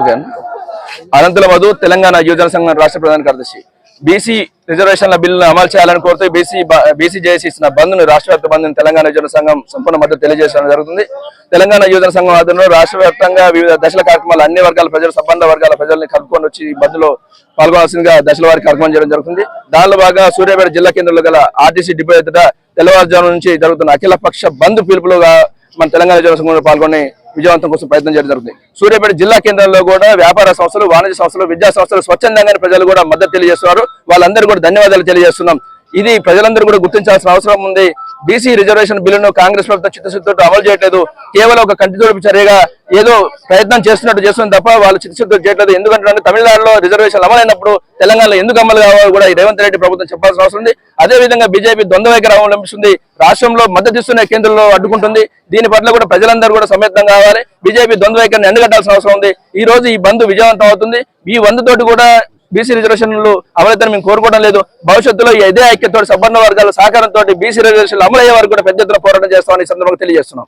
Okay. Anantula Madhu Telangana యువజన సంఘం రాష్ట్ర ప్రధాన కార్యదర్శి. బీసీ రిజర్వేషన్ల బిల్లును అమలు చేయాలని కోరుతూ బీసీ బీసీ జేఏసీ ఇచ్చిన బంద్ను రాష్ట్ర వ్యాప్త బంద్ తెలంగాణ యువజన సంఘం సంపూర్ణ మద్దతు తెలియజేయడం జరుగుతుంది. తెలంగాణ యువజన సంఘం ఆధ్వర్యంలో రాష్ట్ర వ్యాప్తంగా వివిధ దశల కార్యక్రమాలు అన్ని వర్గాల ప్రజలు సంబంధ వర్గాల ప్రజల్ని కలుపుకొని వచ్చి బంద్లో పాల్గొనాల్సిందిగా దశల వారి కార్యక్రమం చేయడం జరుగుతుంది. దానిలో భాగంగా సూర్యాపేట జిల్లా కేంద్రంలో గల ఆర్టీసీ డిపో ఎదుట తెల్లవారుజాము నుంచి జరుగుతున్న అఖిల పక్ష బంద్ పిలుపులుగా మన తెలంగాణ జనసంఘంలో పాల్గొని విజయవంతం కోసం ప్రయత్నం చేయడం జరుగుతుంది. సూర్యాపేట జిల్లా కేంద్రంలో కూడా వ్యాపార సంస్థలు వాణిజ్య సంస్థలు విద్యా సంస్థలు స్వచ్ఛందంగానే ప్రజలు కూడా మద్దతు తెలియజేస్తున్నారు. వాళ్ళందరూ కూడా ధన్యవాదాలు తెలియజేస్తున్నాం. ఇది ప్రజలందరూ కూడా గుర్తించాల్సిన అవసరం ఉంది. బీసీ రిజర్వేషన్ బిల్లును కాంగ్రెస్ ప్రభుత్వం చిత్తశుద్ధితో అమలు చేయట్లేదు. కేవలం ఒక కంటి చూపు చర్యగా ఏదో ప్రయత్నం చేస్తున్నట్టు చేస్తుంది తప్ప వాళ్ళు చిత్తశుద్ధితో చేయట్లేదు. ఎందుకంటే తమిళనాడులో రిజర్వేషన్ అమలైనప్పుడు తెలంగాణలో ఎందుకు అమలు కావాలో కూడా ఈ రేవంత్ రెడ్డి ప్రభుత్వం చెప్పాల్సిన అవసరం ఉంది. అదే విధంగా బీజేపీ ద్వంద్వ వైఖరి అవలంబిస్తుంది. రాష్ట్రంలో మద్దతిస్తున్న కేంద్రంలో అడ్డుకుంటుంది. దీని పట్ల కూడా ప్రజలందరూ కూడా సమ్యత్తం కావాలి. బీజేపీ ద్వంద్వ వైఖరిని ఎండగట్టాల్సిన అవసరం ఉంది. ఈ రోజు ఈ బంద్ విజయవంతం అవుతుంది. ఈ బంద్ తోటి కూడా బీసీ రిజర్వేషన్లు అమలైతే మేము కోరుకోవడం లేదు. భవిష్యత్తులో ఇదే ఐక్యతో సబర్ణ వర్గాల సహకారంతో బీసీ రిజర్వేషన్లు అమలయ్యే వరకు కూడా పెద్ద ఎత్తున పోరాటం చేస్తామని ఈ సందర్భంగా తెలియజేస్తున్నాం.